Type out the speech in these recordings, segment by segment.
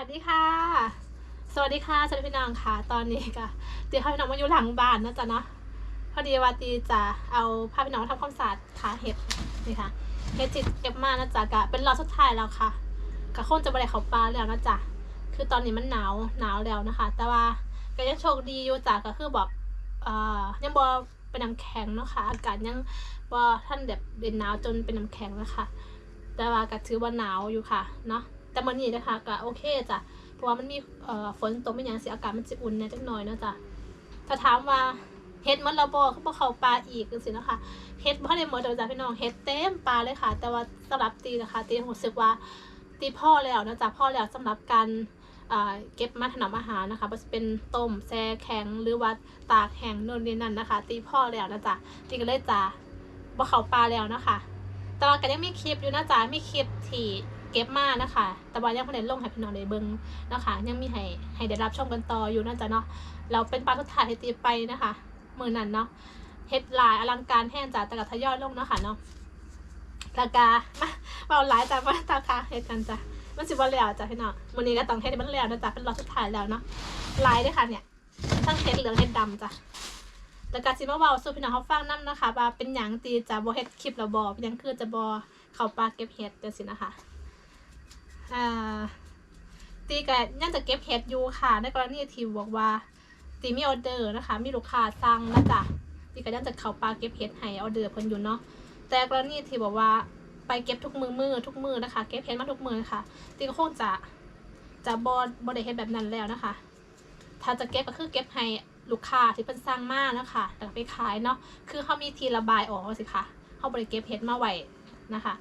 วัสดีค่ะ สวัสดีค่ะสวัสดีพี่น้องค่ะ ตอนนี้ก็ตีพาพี่น้องมาอยู่หลังบ้านนะจ๊ะเนาะพอดีว่าตีจะเอาพาพี่น้องมาทำความสะอาดขาเห็ดนี่ค่ะเห็ดจิตเก็บมานะจ๊ะกะเป็นรอบสุดท้ายแล้วค่ะกะคงจะไปได้เขาปลาแล้วนะจ๊ะคือตอนนี้มันหนาวหนาวแล้วนะคะ แต่ว่าก็ยังโชคดีอยู่จ้ะก็คือแบบเอ่อยังบอเป็นน้ำแข็งเนาะค่ะอากาศยังบอท่านแบบเป็นหนาวจนเป็นน้ำแข็งนะคะแต่ว่าก็ถือว่าหนาวอยู่ค่ะเนาะ แต่มื่อนี้นะคะก็โอเคจ้ะเพราะว่ามันมีฝนตกไม่ยังสิอากาศมันจะอุ่นน่จักหน่อยเนาะจ้ะถ้าถามว่าเฮ็ดมันเระบอคือบ่เขาปลาอีกจังซี่นะคะเฮ็ดบ่ได้หมดเด้อจ้ะพี่น้องเฮ็ดเต็มปลาเลยค่ะ แต่ว่าสำหรับตีนะคะตีรู้สึกว่าตีพ่อแล้วนะจ๊ะพ่อแล้วสำหรับการเก็บมาถนอมอาหารนะคะบ่ว่าจะเป็นต้มแช่แข็งหรือว่าตากแห้งโน่นนี่นั่นนะคะ ตีพ่อแล้วนะจ๊ะตีก็เลยจ้ะบ่เขาปลาแล้วนะคะ แต่ว่าก็ยังมีคลิปอยู่นะจ๊ะมีคลิปที่ เก็บมานะคะแต่ว่ายังไม่ได้ลงให้พี่น้องได้เบิ่งนะคะยังมีให้ให้ได้รับชมกันต่ออยู่นะจ๊ะเนาะเราเป็นปลาทุกถ่ายให้ตีไปนะคะมือนั้นเนาะเฮ็ดลายอลังการแห้งจ้ะแต่กับทยอยลงเนาะค่ะเนาะราคาเอาหลายจ้ะมาตาคาเฮ็ดกันจ้ะมันสิบ่แล้วจ้ะพี่น้องมื้อนี้ก็ต้องเฮ็ดมันแล้วนะจ๊ะเป็นรอบสุดท้ายแล้วเนาะลายด้วยค่ะเนี่ยทั้งเฮ็ดเหลืองเฮ็ดดำจ้ะแล้วก็สิมาเว้าสู่พี่น้องเขาฟังนํนะคะว่าเป็นหยังตีจะบ่เฮ็ดคลิปแล้วบ่เป็นหยังคือจะบ่เข้าปลาเก็บเฮ็ดจังซี่นะคะ อ่าตีก็ยังจะเก็บเฮ็ดอยู่ค่ะ ในกรณีที่บอกว่า ตีมีออเดอร์นะคะ มีลูกค้าสั่งนะจ๊ะตีก็ยังจะเข้าปลาเก็บเห็ดให้ออเดอร์เพิ่นอยู่เนาะแต่กรณีที่บอกว่าไปเก็บทุกมือมือทุกมือนะคะ เก็บเห็ดมาทุกมือค่ะ ตีก็คงจะจะบอบอได้เห็ดแบบนั้นแล้วนะคะ ถ้าจะเก็บก็คือเก็บให้ลูกค้าที่เพิ่นสั่งมากนะคะแล้วไปขายเนาะคือเขามีทีระบายออกสิคะเขาบริเก็บเห็ดมาไว้นะคะ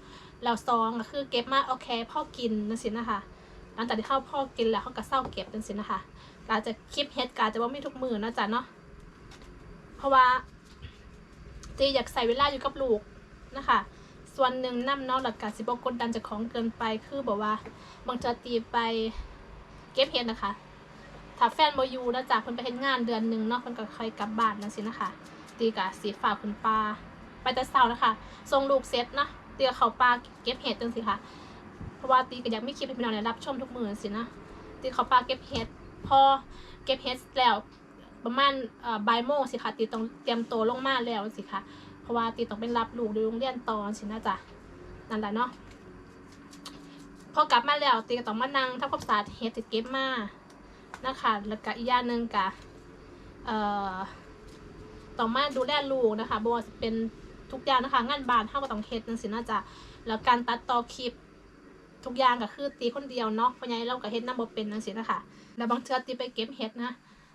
แล้วซองก็คือเก็บมาโอเคพ่อกินนั่นสินะคะ หลังจากที่เขาพ่อกินแล้วเขาก็เศร้าเก็บนั่นสินะคะอาจจะคลิปเฮดการจะว่าไม่ทุกมือนะจ๊ะเนาะ เพราะว่าจีอยากใส่เวลาอยู่กับลูกนะคะ ส่วนหนึ่งน้ำเนาะหลักการสิบกดดันจากของเกินไปคือบอกว่าบางจะตีไปเก็บเฮดนะคะถ้าแฟนบอยู่นะจ๊ะเพิ่นไปเฮ็ดงานเดือนหนึ่งเนาะเพิ่นก็ค่อยกลับบ้านนั่นสินะคะตีกับสีฝากคุณปลาไปแต่เช้านะคะส่งลูกเสร็จนะ ตีกับเขาปลาเก็บเห็ดจังสิคะเพราะว่าตีก็อยากมีคลิปให้พี่น้องได้รับชมทุกมือสินะตีเขาปลาเก็บเห็ดพอเก็บเฮ็ดแล้วประมาณบ่ายโมงสิคะตีต้องเตรียมตัวลงมาแล้วสิคะเพราะว่าตีต้องไปรับลูกในโรงเรียนตอนสินะจ๊ะนั่นแหละเนาะพอกลับมาแล้วตีก็ต้องมานั่งทำความสาดเฮ็ดที่เก็บมานะคะแล้วก็อีกอย่างหนึ่งกะเอ่อต้องมาดูแลลูกนะคะบ่ว่าจะเป็น ทุกอย่างนะคะ งานบานเฮาก็ต้องเฮ็ดจังซี่นะจ๊ะแล้วการตัดต่อคลิปทุกอย่างก็คือตีคนเดียวเนาะเพราะงั้นเราก็เฮ็ดนำบ่เป็นจังซี่นะคะแล้วบางเทือตีไปเก็บเห็ดนะ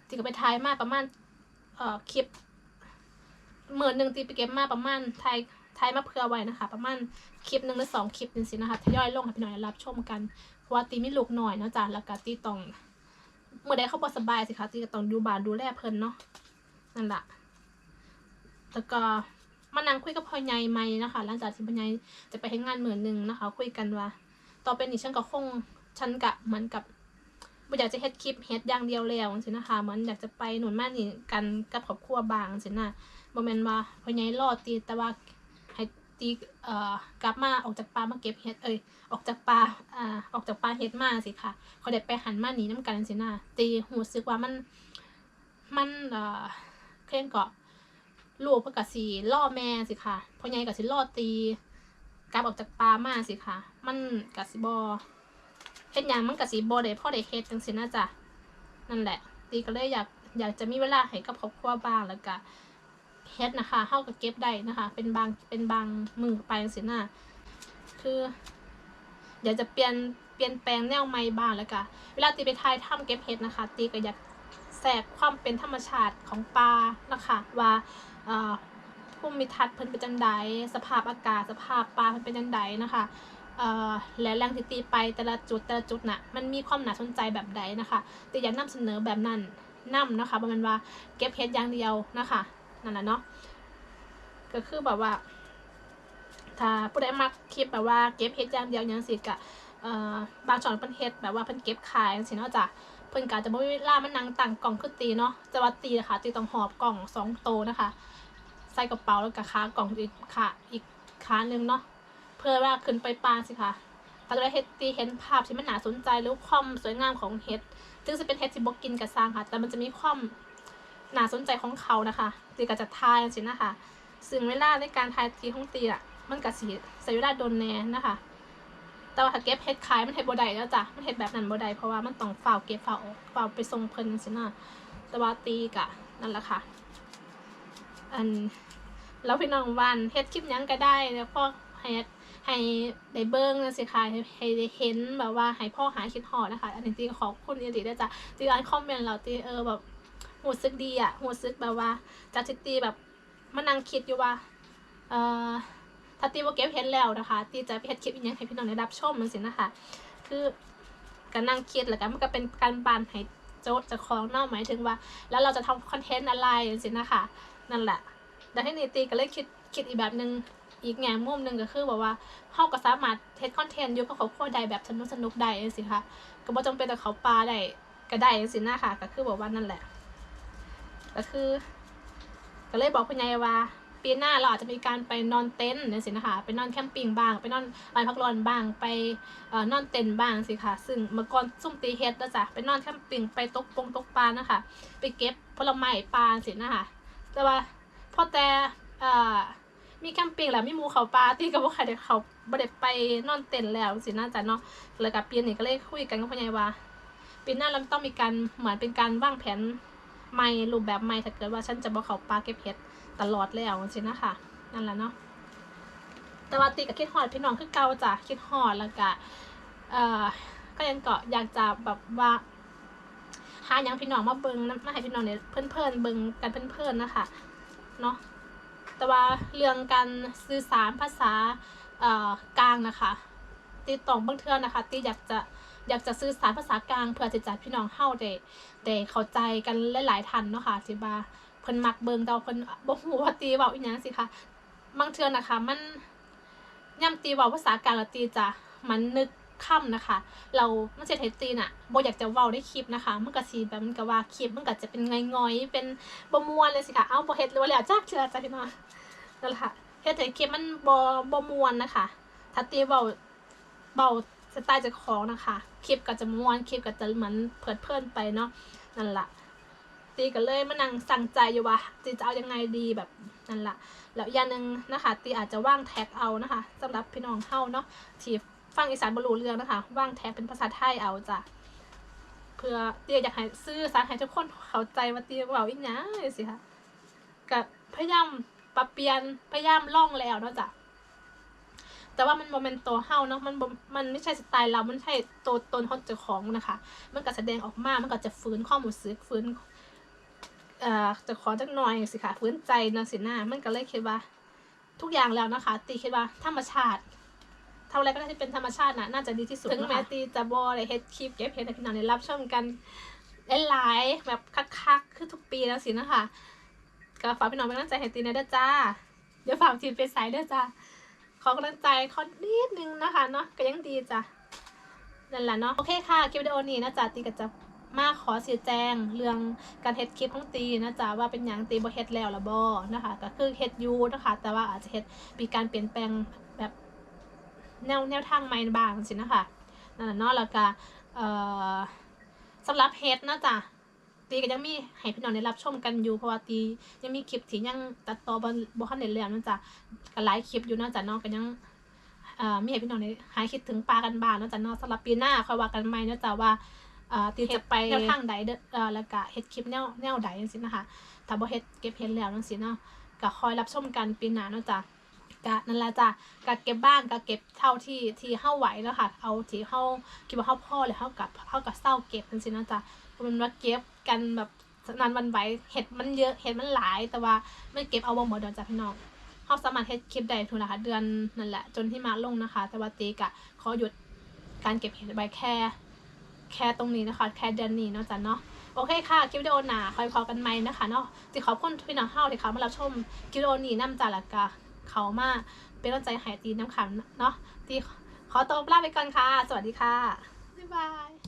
ตีก็ไปถ่ายมาประมาณเอ่อคลิปหมื่นหนึ่งตีไปเก็บมาประมาณถ่ายถ่ายมาเพื่อไว้นะคะ ประมาณคลิปหนึ่งหรือสองคลิปนึงสินะคะทยอยลงให้พี่น้องได้รับชมกันเพราะว่าตีมีลูกหน่อยเนาะจ้ะแล้วก็ตีต้องเมื่อใดเขาบ่สบายสิคะตีก็ต้องดูบานดูแลเพิ่นเนาะนั่นแหละแล้วก็ มานั่งคุยกับพ่อใหญ่ใหม่นะคะ หลังจากที่พ่อใหญ่จะไปให้งานเหมื่นหนึ่งนะคะ คุยกันว่า ต่อไปนี้ฉันก็คงฉันกะเหมือนกับบ่อยากจะเฮ็ดคลิปเฮ็ดอย่างเดียวแล้วจังซี่นะคะเหมือนอยากจะไปหนุนมานี่กันกับครอบครัวบางจังซี่นะบ่แม่นว่าพ่อใหญ่รอตีแต่ว่าให้ตีเอ่อกลับมาออกจากป่ามาเก็บเฮ็ดเอ้ยออกจากป่าอ่าออกจากป่าเฮ็ดมาสิค่ะเขาได้ไปหันมาหนีนํกันจังซี่นะตีรู้สึกว่ามันมันเอ่อเคร่งเกาะ ลูกเพิ่นก็สิล่อแม่สิค่ะพ่อใหญ่กสิล่อตีกลับออกจากป่ามาสิค่ะ มันก็สิบ่เฮ็ดยังมันก็สิบ่ได้พ่อได้เฮ็ดจังซี่นะจ๊ะนั่นแหละ ตีก็เลยอยากอยากจะมีเวลาให้กับครอบครัวบ้างแล้วก็เฮ็ดนะคะเฮาก็เก็บได้นะคะ เป็นบางเป็นบางมือไปจังซี่นะคืออยากจะเปลี่ยนเปลี่ยนแปลงแนวใหม่บ้างแล้วก็เวลาตีไปถ่ายถ้ำเก็บเฮ็ดนะคะ ตีก็อยากแทรกความเป็นธรรมชาติของป่านะคะว่า อ่อภูมิทัศน์เพิ่นเป็นจังใดสภาพอากาศ สภาพป่าเพิ่นเป็นจังใดนะคะและแรงที่ตีไปแต่ละจุดแต่ละจุดน่ะมันมีความหนาสนใจแบบใดนะคะ แตีอยากนำเสนอแบบนั้นนํนะคะบ่แมันว่าเก็บเฮ็ดอย่างเดียวนะคะนั่นแหละเนาะก็คือแบบว่า ถ้าผู้ใดมักคลิปแบบว่าเก็บเฮ็ดอย่างเดียวหยังสิกะบางช่องเพิ่นเฮ็ดแบบว่าเพิ่นเก็บขายจังซี่เนาะจ้ะ เพิ่นก็จะบ่มีเวลามานั่งตั้งกล่องคือตีเนาะแต่ว่าตีนะคะตีต้องหอบกล่องสองโตนะคะ ใส่กระเป๋าแล้วก็ขากล่องอีกขาอีกขาหนึงเนาะเพื่อว่าขึ้นไปปลาสิคะตเขาจะได้เฮ็ดตีเห็นภาพที่มันน่าสนใจหรือความสวยงามของเฮ็ดซึ่งจะเป็นเฮ็ดที่บกินกับสร้างค่ะ แต่มันจะมีความน่าสนใจของเขานะคะตีก็จะทายสินะคะซึ่งเวลาในการทายตีของตีอะมันก็สิใส่เวลาโดนแน่นะคะ แต่ว่าถ้าเก็บเฮ็ดขายมันเฮ็ดบ่ได้แล้วจ้ะ มันเฮ็ดแบบนั้นบ่ได้เพราะว่ามันต้องฝ้าเก็บฝ้าออกฝ้าไปส่งเพิ่นสินะแต่ว่าตีกะนั่นแหละค่ะ อันแล้วพี่น้องวันเฮ็ดคลิปยังก็ได้แล้วพอให้ให้ได้เบิ่งนะสิค่ะให้ให้ได้เห็นแบบว่าให้พ่อหายคิดฮอดนะคะ อันนี้ตีก็ขอบคุณอีหลีด้วยจ้ะที่อ่านคอมเมนต์เราตีเออแบบรู้สึกดีอะรู้สึกแบบว่าจากที่ตีแบบมานั่งคิดอยู่ว่า เออ ถ้าตีว่าเก็บเห็นแล้วนะคะตีจะไปเฮ็ดคลิปอีกอย่างให้พี่น้องได้รับชมมันสินะคะ คือการนั่งคิดแล้วกันมันก็เป็นการบานให้โจ๊จะคล้องเนอกหมายถึงว่า แล้วเราจะทำคอนเทนต์อะไรสินะคะ นั่นแหละแต่ที่นี่ตีก็เลยคิดคิดอีกแบบหนึ่งอีกแง่มุมหนึ่งก็คือแบบว่าเฮาก็สามารถเทสคอนเทนต์อยู่กับเขาขั้วใดแบบสนุกสนุกได้สิคะก็บ่จำเป็นแต่เขาปลาได้ก็ได้สินะคะก็คือบอกว่านั่นแหละ ก็คือ ก็เลยบอกคุณยายว่า ปีหน้าเราอาจจะมีการไปนอนเต็นท์นี่สินะคะไปนอนแคมปิ้งบ้าง ไปนอนลานพักร้อนบ้าง ไปอนอนเต็นท์บ้างสิคะซึ่งเมื่อก่อนซุ่มตีเฮ็ดนะจ๊ะไปนอนแคมปิ้งไปตกปงตกปลานะคะ ไปเก็บผลไม้ปลาสินะคะแต่ว่าพอแต่มีแคมปิ้งแล้วมีมูเขาปลาที่กับว่าใครได้เขาบ่ได้ไปนอนเต็นท์แล้วสินะจ๊ะเนาะเลยกับปีนี้ก็เลยคุยกันกับพ่อใหญ่ว่าปีหน้าเราต้องมีการเหมือนเป็นการวางแผนใหม่รูปแบบใหม่ถ้าเกิดว่าฉันจะบ่เขาปลาเก็บเห็ด ตลอดแล้วสินะคะนั่นแหละเนาะแต่ว่าติกับคิดฮอดพี่น้องคือเก่าจ้ะคิดฮอดแล้วก็เอ่อก็ยังเกาะอยากจะแบบว่าหาหยังพี่น้องมาเบิงมาให้พี่น้องเนี่ยเพื่อนๆเบิงกันเพื่อนๆนะคะเนาะแต่ว่าเรื่องการสื่อสารภาษาเอ่อกลางนะคะ ตีตองบางเทือนะคะ ตีอยากจะอยากจะสื่อสารภาษากลางเพื่อที่จะพี่น้องเฮาได้ได้เข้าใจกันหลายๆท่านเนาะค่ะที่ว่า เพิ่นมักเบิ่งแต่ว่าเพิ่นบ่ฮู้ว่าตีเว้าอีหยังสิคะบางเทื่อนะคะ มันย่ำตีเว้าภาษากลางแล้วตีจะมันนึกค่ำนะคะ เรามันเสียให้ตีน่ะบ่อยากจะเว้าได้คลิปนะคะ มันก็สิแบบมันก็ว่าคลิปมันก็จะเป็นง่อยๆเป็นบ่ม่วนเลยสิคะเอ้าบ่เฮ็ดเลยว่าแล้วจักเทื่อจ้ะพี่น้องนั่นแหละค่ะเฮ็ดให้คลิปมันบ่บ่ม่วนนะคะถ้าตีเว้าเว้าสไตล์เจ้าของนะคะ คลิปก็จะม่วนคลิปก็จะเหมือนเพลิดเพลินไปเนาะนั่นล่ะ ตีก็เลยมานั่งสั่งใจอยู่ว่าตีจะเอายังไงดีแบบนั่นแหละแล้วอย่างหนึ่งนะคะ ตีอาจจะว่างแท็กเอานะคะสำหรับพี่น้องเฮาเนาะที่ฟังอีสานบรูเรื่องนะคะ ว่างแท็กเป็นภาษาไทยเอาจ้ะเพื่อตีอยากให้ซื้อสารให้ทุกคนเข้าใจว่าตีเว่าอีกอย่างสิคะกับพยายามปรับเปลี่ยนพยายามล่องแล้วเนาะจ้ะแต่ว่ามันโมเมนต์ตัวเฮาเนาะมันมันไม่ใช่สไตล์เรา มันใช่ตัวตนของเจ้าของนะคะ มันก็แสดงออกมา มันก็จะฟื้นข้อมูลสึกฟื้น เอ่อจะขอจักหน่อยสิค่ะฟื้นใจนะสิหน้ามันก็เลยคิดว่า ทุกอย่างแล้วนะคะ ตีคิดว่าธรรมชาติทำอะไรก็ได้ที่เป็นธรรมชาติน่ะน่าจะดีที่สุดถึงแม้ตีจะบออะไรเฮ็ดคลิปเก็บเฮ็ดให้พี่น้องได้รับชมกันหลายๆแบบคักๆคือทุกปีแล้วสินะคะก็ฝากพี่น้องเป็นกำลังใจให้ตีนะเด้อจ้า เดี๋ยวฝากทีมไปใส่เด้อจ้าขอกำลังใจขอนิดนึงนะคะเนาะก็ยังดีจ้ะนั่นแหละเนาะโอเคค่ะคลิปวิดีโอนี้นะจ๊ะตีก็จะ มาขอชี้แจงเรื่องการเฮ็ดคลิปของตีนะจ๊ะว่าเป็นหยังตีบ่เฮ็ดแล้วละบ่นะคะก็คือเฮ็ดอยู่นะคะแต่ว่าอาจจะเฮ็ดมีการเปลี่ยนแปลงแบบแนวแนวทางใหม่บางสินะคะนั่นน่ะเนาะแล้วก็เอ่อสำหรับเฮ็ดนะจ๊ะตีก็ยังมีให้พี่น้องได้รับชมกันอยู่เพราะว่าตียังมีคลิปที่ยังตัดต่อบ่บ่ทันได้แล้วนะจ๊ะก็หลายคลิปอยู่นะจ๊ะเนาะก็ยังเอ่อมีให้พี่น้องได้หายคิดถึงปลากันบ้างนะจ๊ะเนาะสำหรับปีหน้าค่อยว่ากันใหม่นะจ๊ะว่า อ่าตีจะไปแนวทางใดเอ่อแล้วก็เฮ็ดคลิปแนวแนวใดจังซี่นะคะถ้าบ่เฮ็ดเก็บเฮ็ดแล้วจังซี่เนาะก็คอยรับชมกันปีหน้าเนาะจ้ะก็นั่นแหละจ้ะก็เก็บบ้างก็เก็บเท่าที่ที่เฮาไหวแล้วค่ะ เอาที่เฮาคิดว่าเฮาพอแล้วเฮากับเฮากับเศร้าเก็บจังซี่นะจ้ะเพราะมันว่าเก็บกันแบบนานวันไหวเห็ดมันเยอะเห็ดมันหลาย แต่ว่าไม่เก็บเอาบ่หมดดอกจ้ะพี่น้องเฮาสามารถเฮ็ดคลิปได้ทุกนะคะเดือนนั่นแหละจนที่มาลงนะคะ แต่ว่าตีกะขอหยุดการเก็บเห็ดไว้แค่ แค่ตรงนี้นะคะแค่เดือนนี้เนาะจ้ะเนาะโอเคค่ะคลิปวิดีโอหนาคอยพอกันไหมนะคะเนาะที่ขอบคุณพี่น้องเฮาที่เขามารับชมคลิปวิดีโอนี้น้ำจาละกะเขามาเป็นกำลังใจหายตีน้ำขันเนาะที่ขอตัวลาไปก่อนค่ะ สวัสดีค่ะบ๊ายบาย